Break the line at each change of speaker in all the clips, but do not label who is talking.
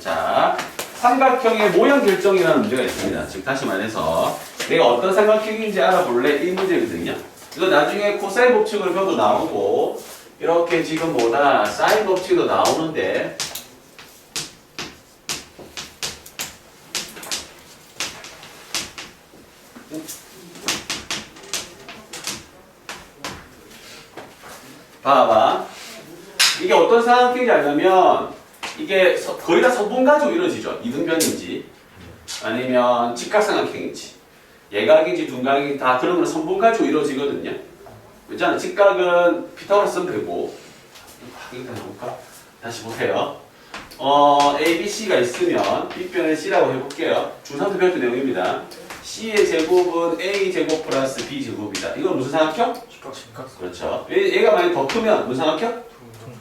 자, 삼각형의 모양 결정이라는 문제가 있습니다. 즉 다시 말해서 내가 어떤 삼각형인지 알아볼래 이 문제거든요. 이거 나중에 코사인 법칙으로 배워도 나오고 이렇게 지금 뭐다 사인 법칙도 나오는데 봐봐. 이게 어떤 삼각형인지 알려면 이게 서- 거의 다 선분 가지고 이루어지죠. 이등변인지 아니면 직각삼각형인지 예각인지 둔각인지 다 그런 건 선분 가지고 이루어지거든요. 있잖아 직각은 피타고라스 쓰면 되고 확인 다시 볼까? 다시 보세요. 어, A, B, C가 있으면 B변을 C라고 해볼게요. 중3때 배웠던 내용입니다. C의 제곱은 A 제곱 플러스 B 제곱이다. 이건 무슨 삼각형?
직각 직각
그렇죠. 얘, 얘가 만약 더 크면 무슨 삼각형?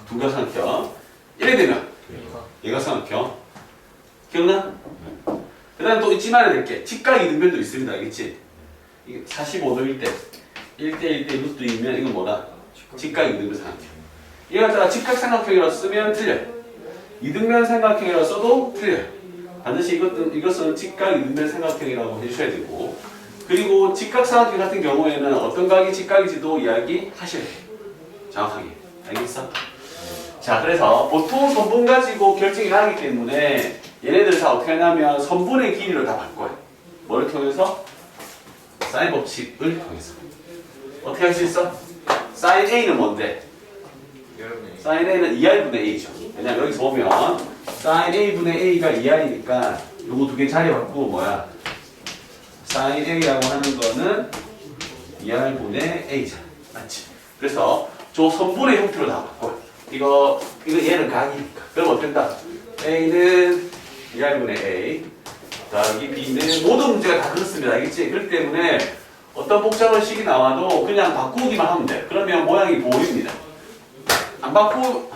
둔각삼각형. 이래 되면 얘가 삼각형. 기억나? 그 다음 또 잊지 말아야 될 게 직각 이등변도 있습니다. 알겠지? 이게 45도일 때 1대 1대 루트 이면 이건 뭐다? 직각 이등변 삼각형. 얘 갖다가 직각 삼각형이라고 쓰면 틀려요. 이등변 삼각형이라고 써도 틀려요. 반드시 이것은, 이것은 직각 이등변 삼각형이라고 해주셔야 되고 그리고 직각 삼각형 같은 경우에는 어떤 각이 직각인지도 이야기하셔야 돼요. 정확하게. 알겠어? 자, 그래서 보통 선분 가지고 결정이 나기 때문에 얘네들 다 어떻게 하냐면 선분의 길이를 다 바꿔요. 뭐를 통해서? 사인 법칙을 통해서. 어떻게 할 수 있어? 사인 A는 뭔데? 사인 A는 2R분의 A죠. 왜냐면 여기서 보면 사인 A분의 A가 2R이니까 요거 두 개 자리 바꾸고 뭐야? 사인 A라고 하는 거는 2R분의 A잖아. 맞지? 그래서 저 선분의 형태로 다 바꿔요. 이거, 이거 얘는 각이니까. 그럼 어된다? A는 2R분의 A. 더하기 B는 모든 문제가 다 그렇습니다. 알겠지? 그렇기 때문에 어떤 복잡한 식이 나와도 그냥 바꾸기만 하면 돼. 그러면 모양이 보입니다. 안 바꾸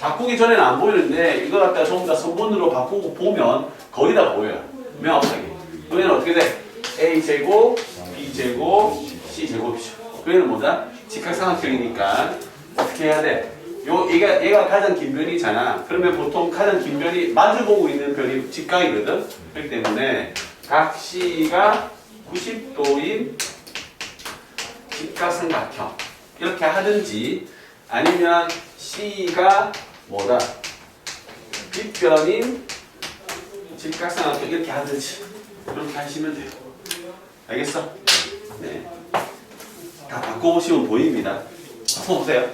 바꾸기 전에는 안 보이는데 이거 갖다가 전부 다 선분으로 바꾸고 보면 거의 다 보여요. 명확하게. 그러면 어떻게 돼? A 제곱, B 제곱, C 제곱이죠. 그러면 뭐다? 직각삼각형이니까 어떻게 해야 돼? 요 얘가 얘가 가장 긴 변이잖아. 그러면 보통 가장 긴 변이 마주보고 있는 변이 직각이거든. 그렇기 때문에 각 C가 90도인 직각삼각형 이렇게 하든지 아니면 C가 뭐다 빗변인 직각삼각형 이렇게 하든지 그렇게 하시면 돼요. 알겠어? 네. 다 바꿔보시면 보입니다. 바꿔보세요.